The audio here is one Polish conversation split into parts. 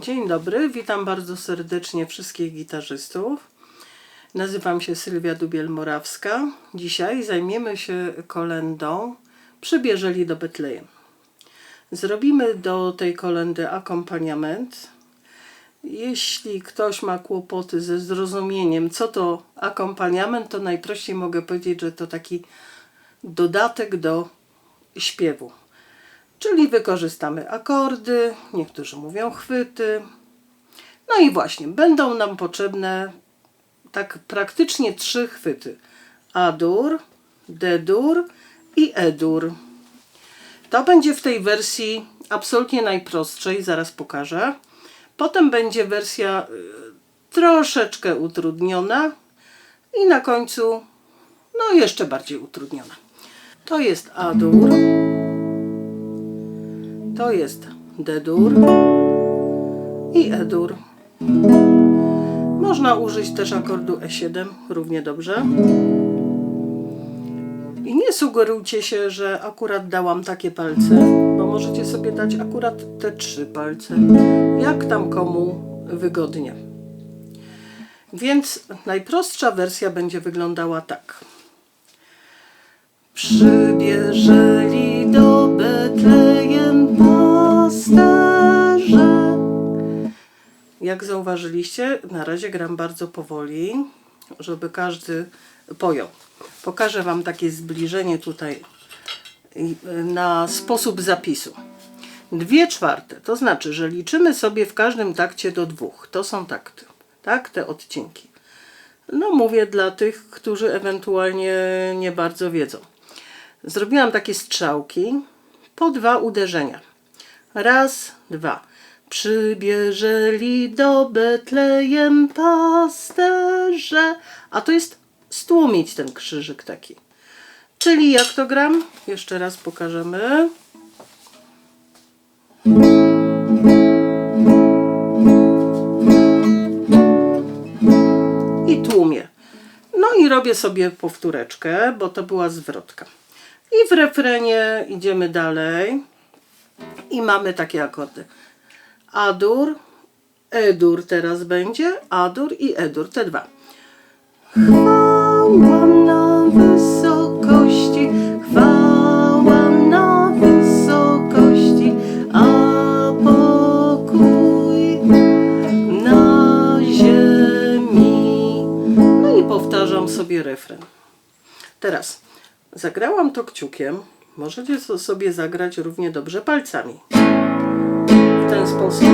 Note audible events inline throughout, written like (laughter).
Dzień dobry, witam bardzo serdecznie wszystkich gitarzystów. Nazywam się Sylwia Dubiel-Morawska. Dzisiaj zajmiemy się kolendą Przybierzeli do Betlejem. Zrobimy do tej kolendy akompaniament. Jeśli ktoś ma kłopoty ze zrozumieniem, co to akompaniament, to najprościej mogę powiedzieć, że to taki dodatek do śpiewu. Czyli wykorzystamy akordy, niektórzy mówią chwyty. No i właśnie, będą nam potrzebne tak praktycznie trzy chwyty. A-dur, D-dur i E-dur. To będzie w tej wersji absolutnie najprostszej, zaraz pokażę. Potem będzie wersja y, troszeczkę utrudniona i na końcu no jeszcze bardziej utrudniona. To jest A-dur. To jest D-dur i E-dur. Można użyć też akordu E7 równie dobrze. I nie sugerujcie się, że akurat dałam takie palce, bo możecie sobie dać akurat te trzy palce, jak tam komu wygodnie. Więc najprostsza wersja będzie wyglądała tak. Przybierzeli do Betlejem Jak zauważyliście, na razie gram bardzo powoli, żeby każdy pojął. Pokażę Wam takie zbliżenie tutaj i- na sposób zapisu. Dwie czwarte, to znaczy, że liczymy sobie w każdym takcie do dwóch. To są takty, tak? Te odcinki. No mówię dla tych, którzy ewentualnie nie bardzo wiedzą. Zrobiłam takie strzałki po dwa uderzenia. Raz, dwa. Przybierzeli do Betlejem pasterze. A to jest stłumić ten krzyżyk taki. Czyli jak to gram? Jeszcze raz pokażemy. I tłumię. No i robię sobie powtóreczkę, bo to była zwrotka. I w refrenie idziemy dalej. I mamy takie akordy. Adur, Edur teraz będzie, Adur i Edur, te dwa. Chwała na wysokości, chwała na wysokości, a pokój na ziemi. No i powtarzam sobie refren. Teraz zagrałam to kciukiem. Możecie sobie zagrać równie dobrze palcami. Sposób.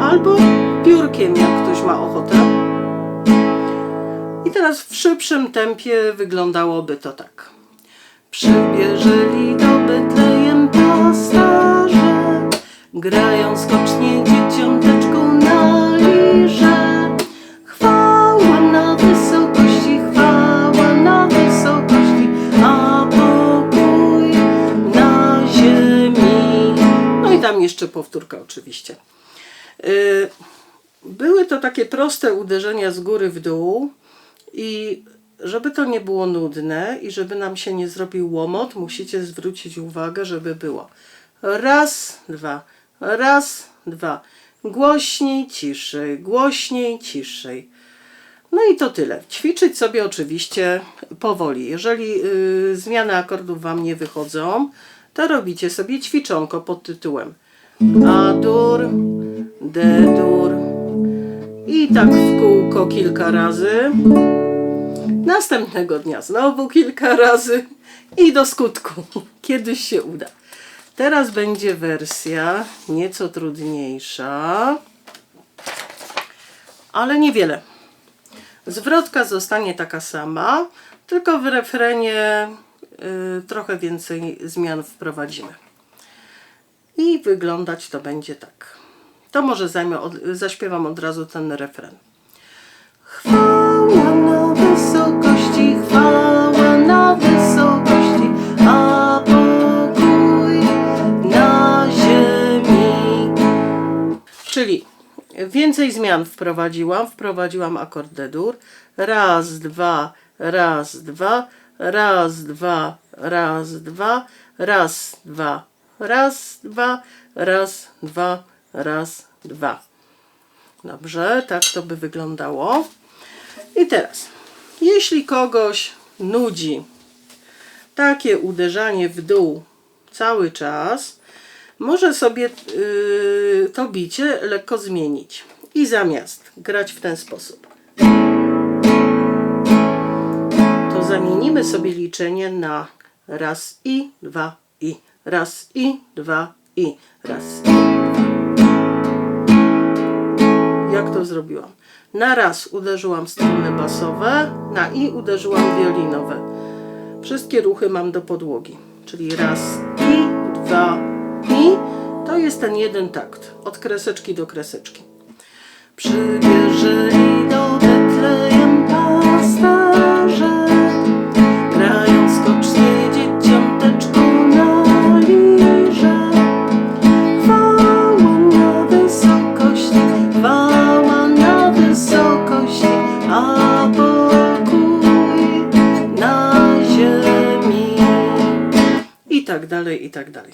Albo piórkiem, jak ktoś ma ochotę. I teraz w szybszym tempie wyglądałoby to tak. Przybierzeli do Betlejem pasterze, grają skocznie dzieciąteczką powtórka oczywiście. Y, Były to takie proste uderzenia z góry w dół i żeby to nie było nudne i żeby nam się nie zrobił łomot, musicie zwrócić uwagę, żeby było raz, dwa, raz, dwa. Głośniej, ciszej, głośniej, ciszej. No i to tyle. Ćwiczyć sobie oczywiście powoli. Jeżeli y, zmiany akordów Wam nie wychodzą, to robicie sobie ćwiczonko pod tytułem A-dur, D-dur i tak w kółko kilka razy. Następnego dnia znowu kilka razy i do skutku. (laughs) Kiedyś się uda. Teraz będzie wersja nieco trudniejsza, ale niewiele. Zwrotka zostanie taka sama, tylko w refrenie y, trochę więcej zmian wprowadzimy. Wyglądać to będzie tak. To może zajmę od, zaśpiewam od razu ten refren. Chwała na wysokości, chwała na wysokości, a pokój na ziemi. Czyli więcej zmian wprowadziłam. Wprowadziłam akord D-dur. Raz, dwa, raz, dwa, raz, dwa, raz, dwa, raz, dwa, raz, dwa, raz, dwa, raz, dwa. Dobrze, tak to by wyglądało. I teraz, jeśli kogoś nudzi takie uderzanie w dół cały czas, może sobie yy, to bicie lekko zmienić. I zamiast grać w ten sposób, to zamienimy sobie liczenie na raz i dwa i raz i dwa i raz i jak to zrobiłam? Na raz uderzyłam struny basowe, na i uderzyłam wiolinowe. Wszystkie ruchy mam do podłogi, czyli raz i dwa i to jest ten jeden takt, od kreseczki do kreseczki. Przybierzeli do Betlejem i tak dalej.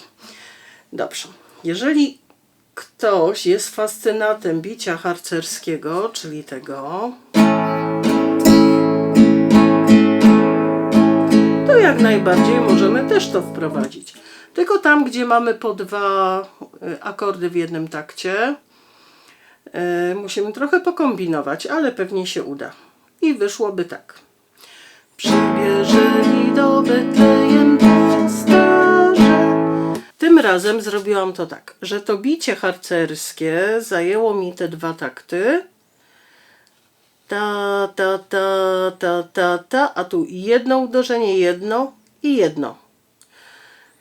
Dobrze. Jeżeli ktoś jest fascynatem bicia harcerskiego, czyli tego, to jak najbardziej możemy też to wprowadzić. Tylko tam, gdzie mamy po dwa y, akordy w jednym takcie, y, musimy trochę pokombinować, ale pewnie się uda. I wyszłoby tak. Przybierzeli do Betlejem razem zrobiłam to tak, że to bicie harcerskie zajęło mi te dwa takty. Ta, ta, ta, ta, ta, ta, a tu jedno uderzenie, jedno i jedno.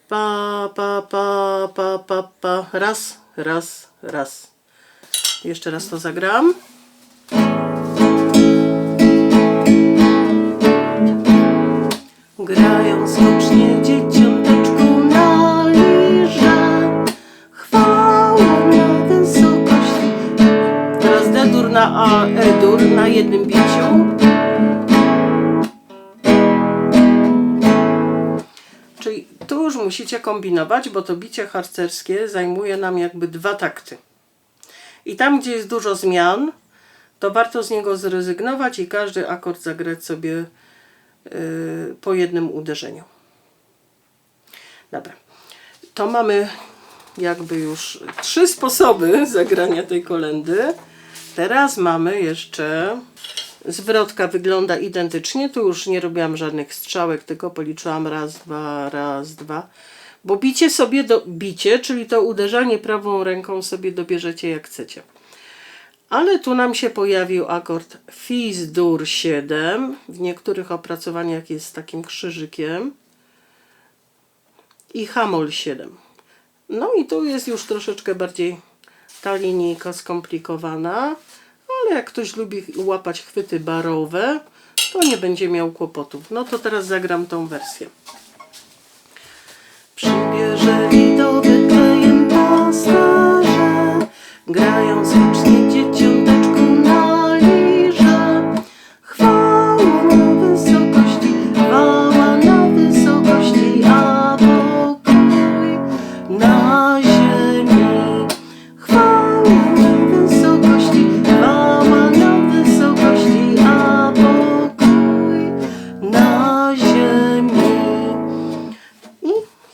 Pa, pa, pa, pa, pa, pa. Raz, raz, raz. Jeszcze raz to zagram. Kombinować, bo to bicie harcerskie zajmuje nam jakby dwa takty. I tam, gdzie jest dużo zmian, to warto z niego zrezygnować i każdy akord zagrać sobie yy, po jednym uderzeniu. Dobra. To mamy jakby już trzy sposoby (laughs) zagrania tej kolendy. Teraz mamy jeszcze zwrotka wygląda identycznie. Tu już nie robiłam żadnych strzałek, tylko policzyłam raz, dwa, raz, dwa. Bo bicie sobie do bicie, czyli to uderzanie prawą ręką sobie dobierzecie jak chcecie. Ale tu nam się pojawił akord Fis dur 7. W niektórych opracowaniach jest z takim krzyżykiem. I Hamol 7. No i tu jest już troszeczkę bardziej ta linijka skomplikowana. Ale jak ktoś lubi łapać chwyty barowe, to nie będzie miał kłopotów. No to teraz zagram tą wersję.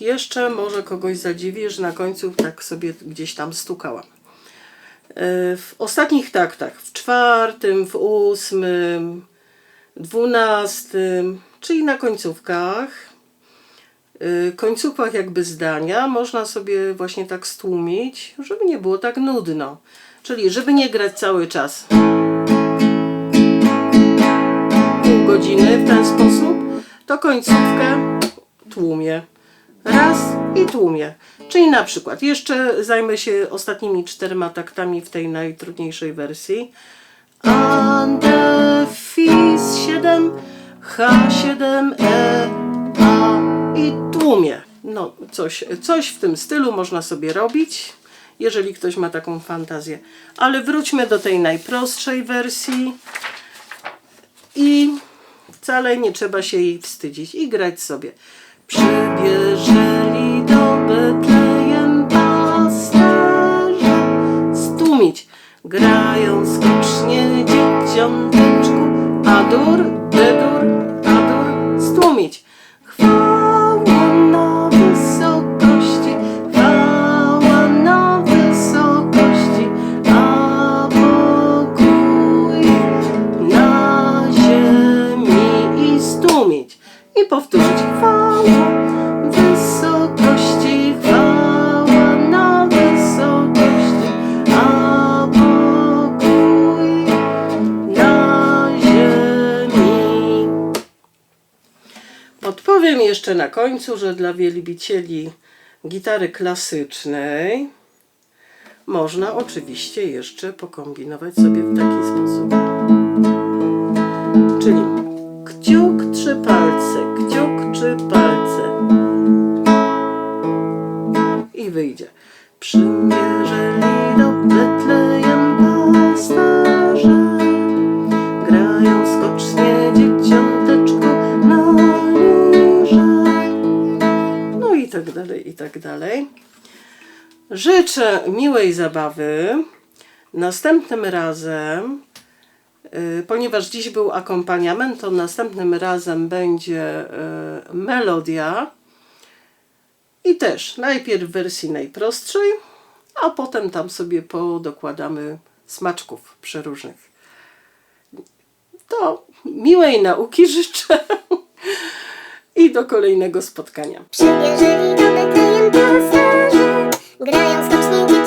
Jeszcze może kogoś zadziwi, że na końcu tak sobie gdzieś tam stukałam. E, W ostatnich taktach, w czwartym, w ósmym, dwunastym, czyli na końcówkach, y, końcówkach jakby zdania można sobie właśnie tak stłumić, żeby nie było tak nudno. Czyli żeby nie grać cały czas pół godziny w ten sposób, to końcówkę tłumię. Raz i tłumię. Czyli na przykład jeszcze zajmę się ostatnimi czterema taktami w tej najtrudniejszej wersji. Ante, fis 7, H7, E, A i tłumię. No, coś, coś w tym stylu można sobie robić, jeżeli ktoś ma taką fantazję. Ale wróćmy do tej najprostszej wersji i wcale nie trzeba się jej wstydzić i grać sobie. Przybierzeli do Betlejem pasterze z stłumić. Grają skocznie dzieciąteczku, adur, dedur, jeszcze na końcu, że dla wielbicieli gitary klasycznej można oczywiście jeszcze pokombinować sobie w taki sposób. Czyli kciuk, trzy palce, kciuk, trzy palce. I wyjdzie. Przymierzyli i tak dalej, i tak dalej. Życzę miłej zabawy. Następnym razem, y, ponieważ dziś był akompaniament, to następnym razem będzie y, melodia. I też najpierw w wersji najprostszej, a potem tam sobie podokładamy smaczków przeróżnych. To miłej nauki (laughs) życzę i do kolejnego spotkania. Przybierzeli do Betlejem pasterze, grają skocznie